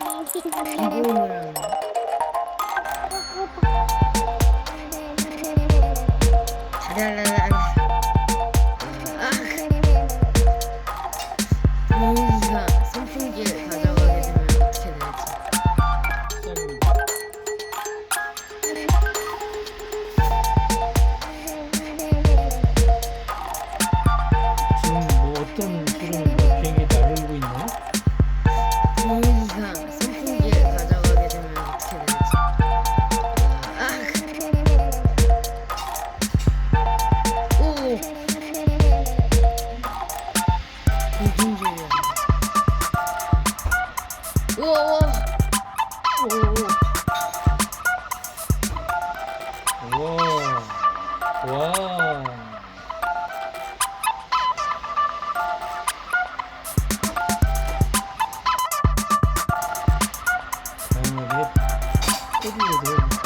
하는 다랄랄랄 아 동희가 우와 우와 와, 와. 다음에 꼬리를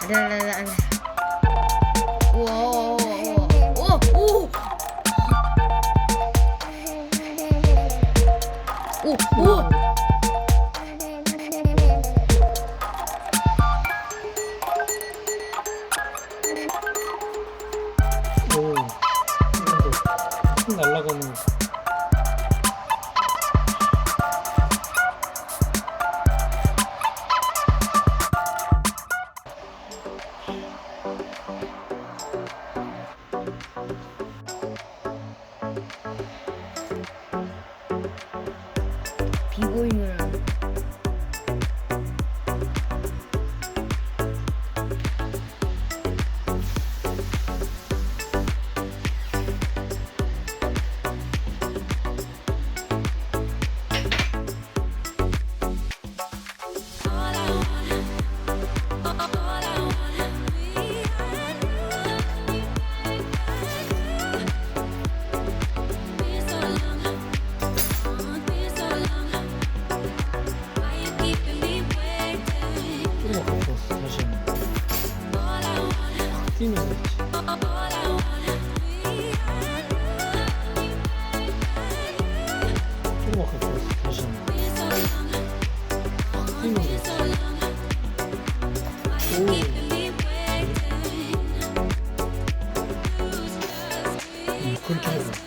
다랄랄랄 우 오! 오! 오! 비 기본으 로. minutos. Thank you.